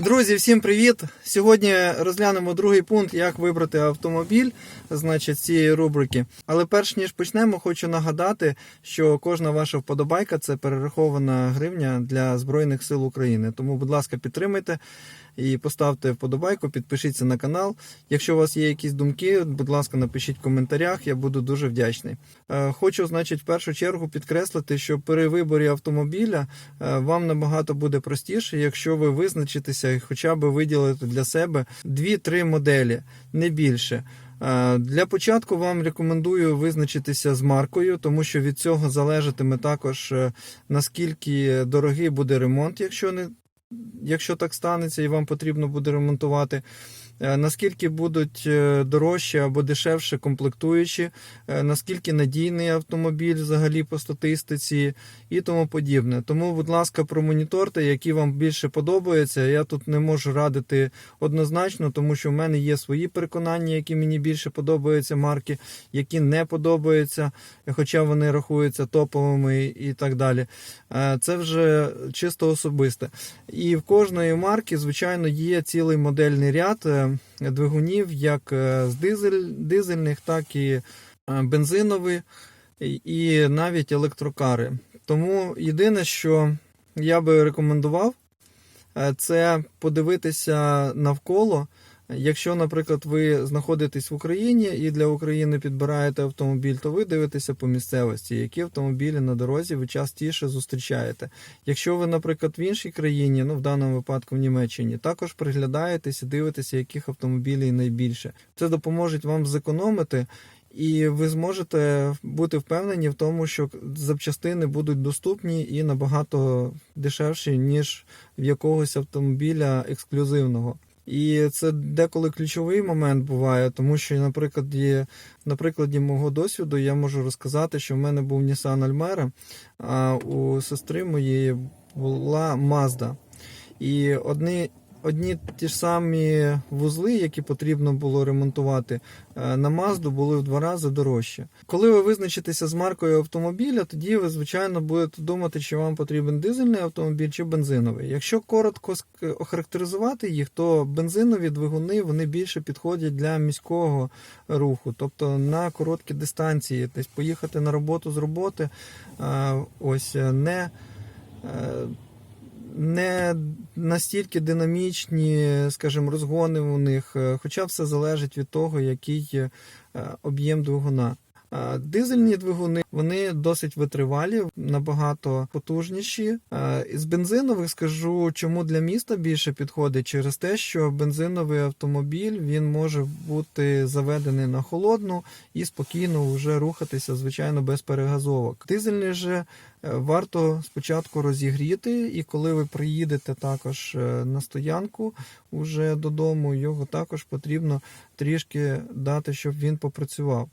Друзі, всім привіт! Сьогодні розглянемо другий пункт, як вибрати автомобіль, значить, цієї рубрики. Але перш ніж почнемо, хочу нагадати, що кожна ваша вподобайка це перерахована гривня для Збройних сил України. Тому, будь ласка, підтримайте і поставте вподобайку, підпишіться на канал. Якщо у вас є якісь думки, будь ласка, напишіть в коментарях, я буду дуже вдячний. Е, Хочу, значить, в першу чергу підкреслити, що при виборі автомобіля е, вам набагато буде простіше, якщо ви визначитеся і хоча б виділите для себе 2-3 моделі, не більше. Е, Для початку вам рекомендую визначитися з маркою, тому що від цього залежатиме також наскільки дорогий буде ремонт, якщо не якщо так станеться і вам потрібно буде ремонтувати. Е, Наскільки будуть е, дорожчі або дешевше комплектуючі, е, наскільки надійний автомобіль взагалі по статистиці і тому подібне. Тому, будь ласка, промоніторте, які вам більше подобаються. Я тут не можу радити однозначно, тому що в мене є свої переконання, які мені більше подобаються марки, які не подобаються, хоча вони рахуються топовими і так далі. Це вже чисто особисте. І в кожної марки, звичайно, є цілий модельний ряд е, двигунів, як е, з дизель, дизельних, так і е, бензинові, і- навіть електрокари. Тому єдине, що я би рекомендував, це подивитися навколо. Якщо, наприклад, ви знаходитесь в Україні і для України підбираєте автомобіль, то ви дивитеся по місцевості, які автомобілі на дорозі ви частіше зустрічаєте. Якщо ви, наприклад, в іншій країні, ну в даному випадку в Німеччині, також приглядаєтесь і дивитеся, яких автомобілів найбільше. Це допоможе вам зекономити. І ви зможете бути впевнені в тому, що запчастини будуть доступні і набагато дешевші, ніж в якогось автомобіля ексклюзивного. І це деколи ключовий момент буває, тому що, наприклад, є, на прикладі мого досвіду я можу розказати, що в мене був Nissan Almera, а у сестри моєї була Mazda. І одні, одні ті ж самі вузли, які потрібно було ремонтувати, е, на Mazda були в два рази дорожче. Коли ви визначитеся з маркою автомобіля, тоді ви, звичайно, будете думати, чи вам потрібен дизельний автомобіль чи бензиновий. Якщо коротко охарактеризувати їх, то бензинові двигуни вони більше підходять для міського руху, тобто на короткі дистанції, десь поїхати на роботу з роботи, е, ось е, не. Не настільки динамічні, скажімо, розгони у них, е, хоча все залежить від того, який е, об'єм двигуна. Дизельні двигуни вони досить витривалі, набагато потужніші. З бензинових скажу, чому для міста більше підходить через те, що бензиновий автомобіль він може бути заведений на холодну і спокійно вже рухатися, звичайно, без перегазовок. Дизельний же варто спочатку розігріти, і коли ви приїдете також е, на стоянку уже додому, його також потрібно трішки дати, щоб він попрацював.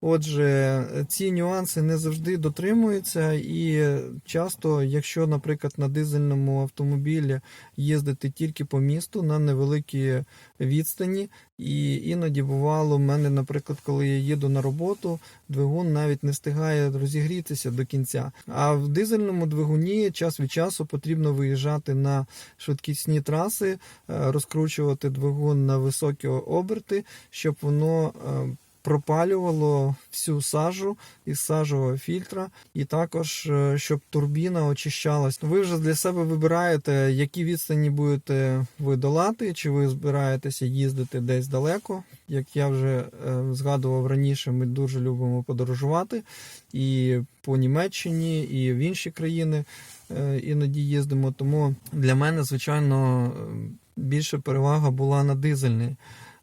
Отже, ці нюанси не завжди дотримуються, і часто, якщо, наприклад, на дизельному автомобілі їздити тільки по місту на невеликі відстані, і іноді бувало в мене, наприклад, коли я їду на роботу, двигун навіть не встигає розігрітися до кінця. А в дизельному двигуні час від часу потрібно виїжджати на швидкісні траси, е, розкручувати двигун на високі оберти, щоб воно. Пропалювало всю сажу із сажового фільтра, і також е, щоб турбіна очищалась. Ви вже для себе вибираєте, які відстані будете ви долати, чи ви збираєтеся їздити десь далеко. Як я вже е, згадував раніше, ми дуже любимо подорожувати і по Німеччині, і в інші країни е, іноді їздимо. Тому для мене, звичайно, більше перевага була на дизельний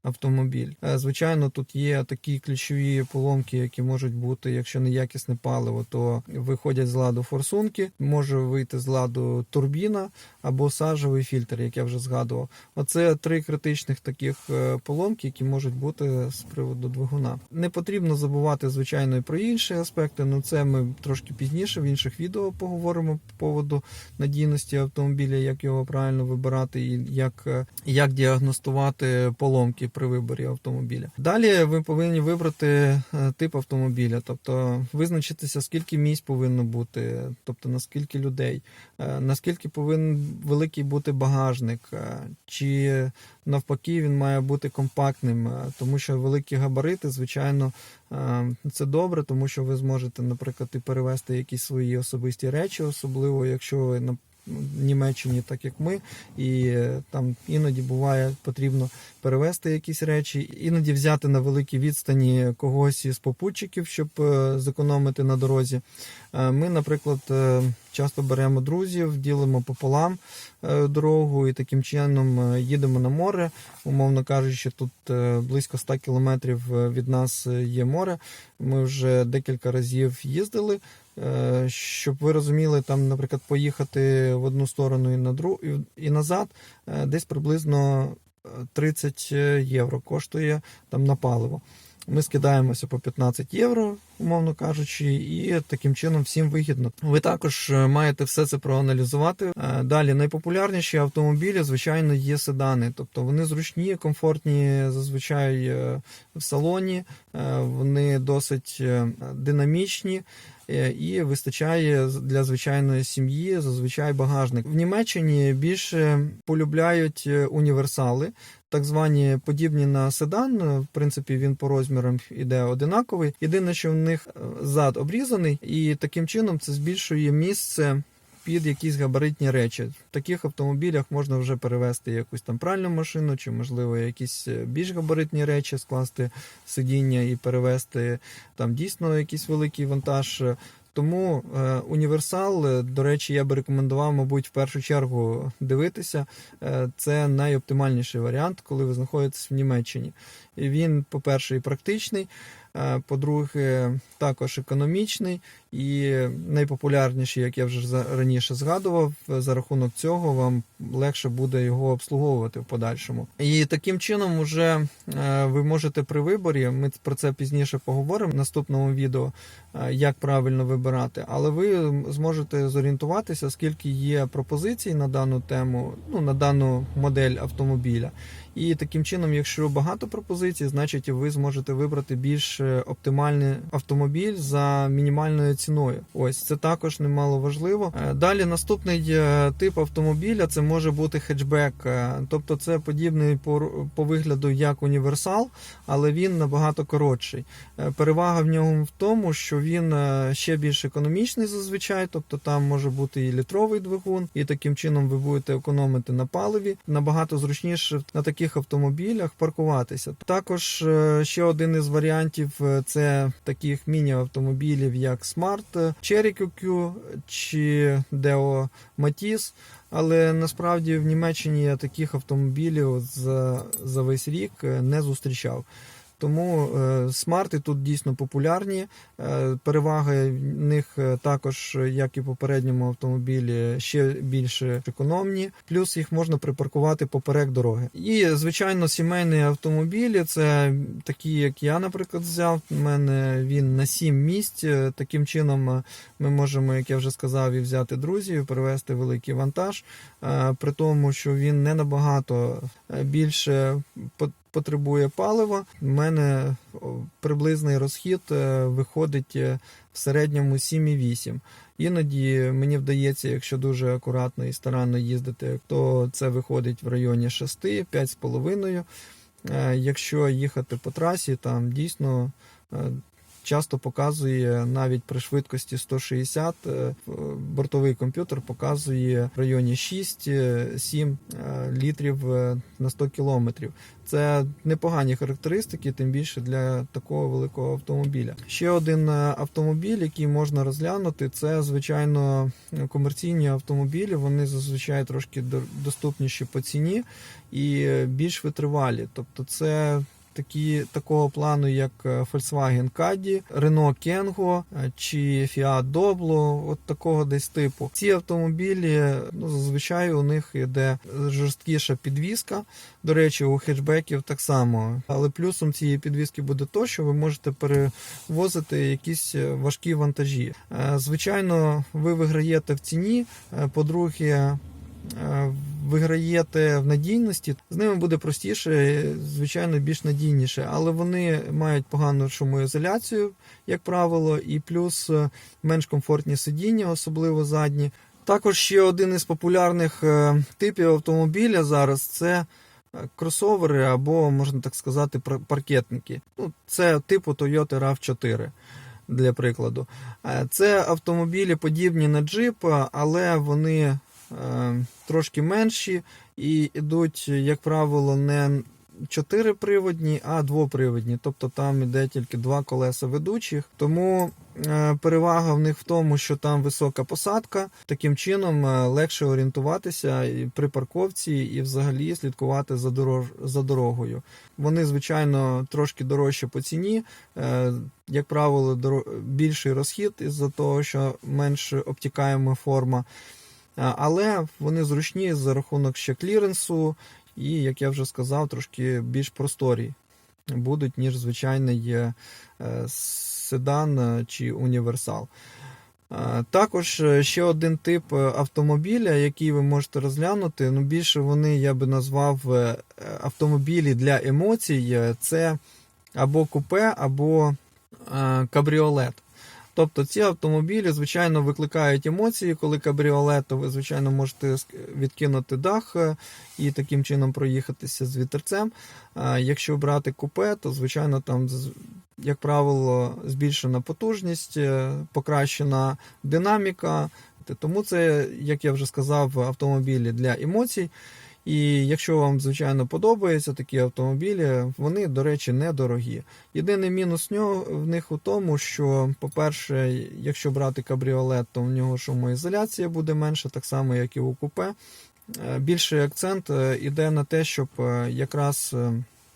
автомобіль. Е, Звичайно, тут є такі ключові поломки, які можуть бути, якщо неякісне паливо, то виходять з ладу форсунки, може вийти з ладу турбіна або сажовий фільтр, як я вже згадував. Оце три критичних таких е, поломки, які можуть бути з приводу двигуна. Не потрібно забувати, звичайно, і про інші аспекти. але це ми трошки пізніше в інших відео поговоримо по поводу надійності автомобіля, як його правильно вибирати і як, е, як діагностувати поломки при виборі автомобіля. Далі ви повинні вибрати е, тип автомобіля, тобто визначитися, скільки місць повинно бути, тобто наскільки людей, е, наскільки повинен великий бути багажник, е, чи навпаки він має бути компактним, тому що великі габарити, звичайно, це добре, тому що ви зможете, наприклад, і перевезти якісь свої особисті речі, особливо якщо ви на Німеччині, так як ми, і е, там іноді буває потрібно перевезти якісь речі, іноді взяти на великій відстані когось із попутчиків, щоб е, зекономити на дорозі. Е, Ми, наприклад, часто беремо друзів, ділимо пополам дорогу і таким чином їдемо на море. Умовно кажучи, тут близько 100 кілометрів від нас є море. Ми вже декілька разів їздили. Е, Щоб ви розуміли, там, наприклад, поїхати в одну сторону і на другу і, назад, е, десь приблизно е, 30 євро коштує там на паливо. Ми скидаємося по 15 євро, умовно кажучи, і таким чином всім вигідно. Ви також е, маєте все це проаналізувати. Е, Далі найпопулярніші автомобілі, звичайно, є седани, тобто вони зручні, комфортні зазвичай е, в салоні, вони досить динамічні. І вистачає для звичайної сім'ї зазвичай багажник. В Німеччині більше полюбляють універсали, так звані подібні на седан. В принципі, він по розмірам іде одинаковий. Єдине, що в них е, зад обрізаний, і таким чином це збільшує місце. Під якісь габаритні речі. В таких автомобілях можна вже перевезти якусь там пральну машину, чи, можливо, якісь е, більш габаритні речі, скласти сидіння і перевезти там дійсно якийсь великий вантаж. Тому е, універсал, е, до речі, я би рекомендував, мабуть, в першу чергу дивитися. Е, це найоптимальніший варіант, коли ви знаходитесь в Німеччині. І він, по-перше, і практичний, по-друге, також економічний і найпопулярніший, як я вже раніше згадував. За рахунок цього вам легше буде його обслуговувати в подальшому. І таким чином, вже е, ви можете при виборі. Ми про це пізніше поговоримо в наступному відео, е, як правильно вибирати. Але ви зможете зорієнтуватися, скільки є пропозицій на дану тему, ну на дану модель автомобіля. І таким чином, якщо багато пропозицій, значить ви зможете вибрати більш е, оптимальний автомобіль за мінімальною ціною. Ось це також немало важливо. Е, Далі наступний е, тип автомобіля це може бути хетчбек, е, тобто це подібний по, по вигляду як універсал, але він набагато коротший. Е, Перевага в ньому в тому, що він е, ще більш економічний зазвичай, тобто там може бути і літровий двигун, і таким чином ви будете економити на паливі. Набагато зручніше на таких автомобілях паркуватися. Також е, ще один із варіантів е, це таких міні-автомобілів, як Smart, е, Cherry чи Deo Matiz. Але насправді в Німеччині я таких автомобілів за, за весь рік е, не зустрічав. Тому е, смарти тут дійсно популярні. Е, переваги в них е, також, як і в попередньому автомобілі, ще більше економні. Плюс їх можна припаркувати поперек дороги. І звичайно, сімейні автомобілі це такі, як я, наприклад, взяв. У мене він на 7 місць. Таким чином ми можемо, як я вже сказав, і взяти друзів, перевезти великий вантаж. При тому, що він не набагато більше потребує палива. У мене приблизний розхід е, виходить е, в середньому 7,8. Іноді мені вдається, якщо дуже акуратно і старанно їздити, то це виходить в районі 6, 5,5. Е, Якщо їхати по трасі, там дійсно часто показує навіть при швидкості 160, е, бортовий комп'ютер показує в районі 6-7 літрів е, на 100 кілометрів. Це непогані характеристики, тим більше для такого великого автомобіля. Ще один е, автомобіль, який можна розглянути, це звичайно комерційні автомобілі. Вони зазвичай трошки до- доступніші по ціні і е, більш витривалі. Тобто, це такі такого плану, як е, Volkswagen Caddy, Renault Kengo е, чи Fiat Doblo, от такого десь типу. Ці автомобілі ну, зазвичай у них йде жорсткіша підвізка. До речі, у хетчбеків так само. Але плюсом цієї підвізки буде то, що ви можете перевозити якісь е, важкі вантажі. Звичайно, ви виграєте в ціні. По-друге, виграєте в надійності, з ними буде простіше, звичайно, більш надійніше, але вони мають погану шумоізоляцію, як правило, і плюс е, менш комфортні сидіння, особливо задні. Також ще один із популярних е, типів автомобіля зараз це е, кросовери або, можна так сказати, паркетники. Ну, це типу Toyota RAV4 для прикладу. Це автомобілі подібні на джип, але вони трошки менші і йдуть, як правило, не чотириприводні, а двоприводні. Тобто там іде тільки два колеса ведучих. Тому е, перевага в них в тому, що там висока посадка. Таким чином е, легше орієнтуватися при парковці і взагалі слідкувати за, дорож... за дорогою. Вони, звичайно, трошки дорожчі по ціні. Е, Як правило, доро- більший розхід із-за того, що менш обтікаєма форма. А, Але вони зручні за рахунок ще кліренсу, і, як я вже сказав, трошки більш просторі будуть, ніж звичайний е, седан е, чи універсал. Е, Також е, ще один тип е, автомобіля, який ви можете розглянути. Ну, більше вони я би назвав е, автомобілі для емоцій. Е, Це або купе, або е, кабріолет. Тобто ці автомобілі, звичайно, викликають емоції. Коли кабріолет, ви, звичайно, можете відкинути дах е, і таким чином проїхатися з вітерцем. А Якщо брати купе, то звичайно там, як правило, збільшена потужність, е, покращена динаміка. Тому це, як я вже сказав, автомобілі для емоцій. І якщо вам, звичайно, подобаються такі автомобілі, вони, до речі, недорогі. Єдиний мінус в них у тому, що, по-перше, якщо брати кабріолет, то в нього шумоізоляція буде менша, так само, як і у купе. Е, Більший акцент е, іде на те, щоб е, якраз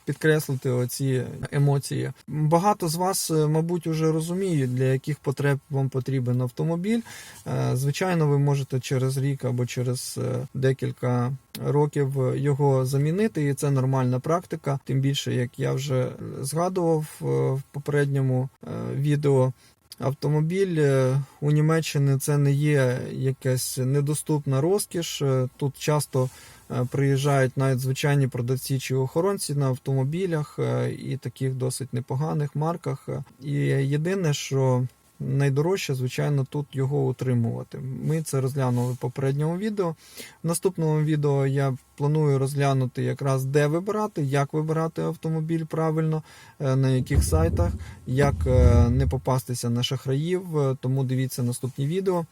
підкреслити оці емоції. Багато з вас, е, мабуть, вже розуміють, для яких потреб вам потрібен автомобіль. Е, Звичайно, ви можете через рік або через е, декілька років його замінити, і це нормальна практика. Тим більше, як я вже згадував в попередньому відео. Автомобіль е, у Німеччині це не є якась недоступна розкіш. Е, Тут часто е, приїжджають навіть звичайні продавці чи охоронці на автомобілях і таких досить непоганих марках. І єдине, що найдорожче, звичайно, тут його утримувати. Ми це розглянули в попередньому відео. В наступному відео я планую розглянути якраз де вибирати, як вибирати автомобіль правильно, е, на яких сайтах, як е, не попастися на шахраїв. Е, Тому дивіться наступні відео.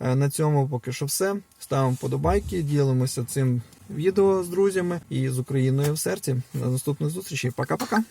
На цьому поки що все. Ставимо вподобайки, ділимося цим відео з друзями і з Україною в серці. До наступних зустрічей. Пока-пока.